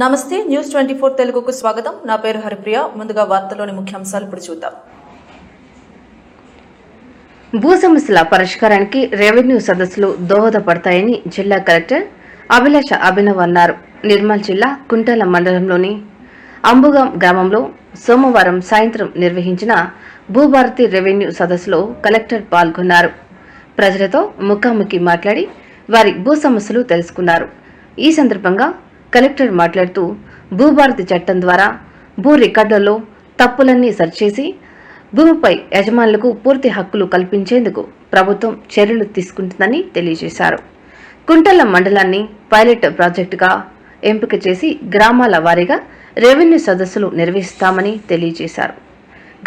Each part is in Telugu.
నమస్తే న్యూస్ ట్వంటీ ఫోర్ తెలుగుకు స్వాగతం. నా పేరు హరిప్రియ. ముందుగా వార్తలోని ముఖ్యాంశాలు ఇప్పుడు చూద్దాం. భూ సమస్యల పరిష్కారానికి రెవెన్యూ సదస్సులు దోహదపడతాయని జిల్లా కలెక్టర్ అభిలాష అభినవ్ అన్నారు. నిర్మల్ జిల్లా కుంటాల మండలంలోని అంబుగాం గ్రామంలో సోమవారం సాయంత్రం నిర్వహించిన భూభారతి రెవెన్యూ సదస్సులో కలెక్టర్ పాల్గొన్నారు. ప్రజలతో ముఖాముఖి మాట్లాడి వారి భూ సమస్యలు తెలుసుకున్నారు. ఈ సందర్భంగా కలెక్టర్ మాట్లాడుతూ భూభారతి చట్టం ద్వారా భూ రికార్డులలో తప్పులన్నీ సరిచేసి భూమిపై యజమానులకు పూర్తి హక్కులు కల్పించేందుకు ప్రభుత్వం చర్యలు తీసుకుంటుందని తెలియజేశారు. కుంటల మండలాన్ని పైలట్ ప్రాజెక్టుగా ఎంపిక చేసి గ్రామాల వారీగా రెవెన్యూ సదస్సులు నిర్వహిస్తామని తెలియజేశారు.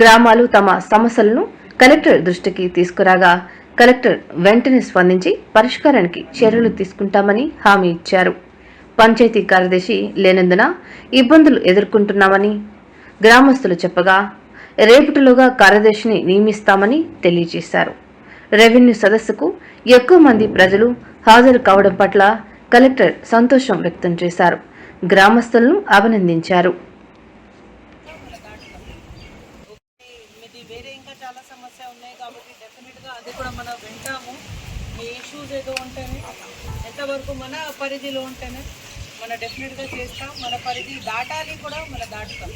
గ్రామాలు తమ సమస్యలను కలెక్టర్ దృష్టికి తీసుకురాగా కలెక్టర్ వెంటనే స్పందించి పరిష్కారానికి చర్యలు తీసుకుంటామని హామీ ఇచ్చారు. పంచాయతీ కార్యదర్శి లేనందున ఇబ్బందులు ఎదుర్కొంటున్నామని గ్రామస్తులు చెప్పగా రేపటిలోగా కార్యదర్శిని నియమిస్తామని తెలియజేశారు. రెవెన్యూ సదస్సుకు ఎక్కువ మంది ప్రజలు హాజరు కావడం పట్ల కలెక్టర్ సంతోషం వ్యక్తం చేశారు. గ్రామస్తులను అభినందించారు. వేరే ఎంతవరకు మన పరిధిలో ఉంటేనే. మన డెఫినెట్గా చేస్తాం. మన పరిధి దాటాలి కూడా మన దాటుతాం.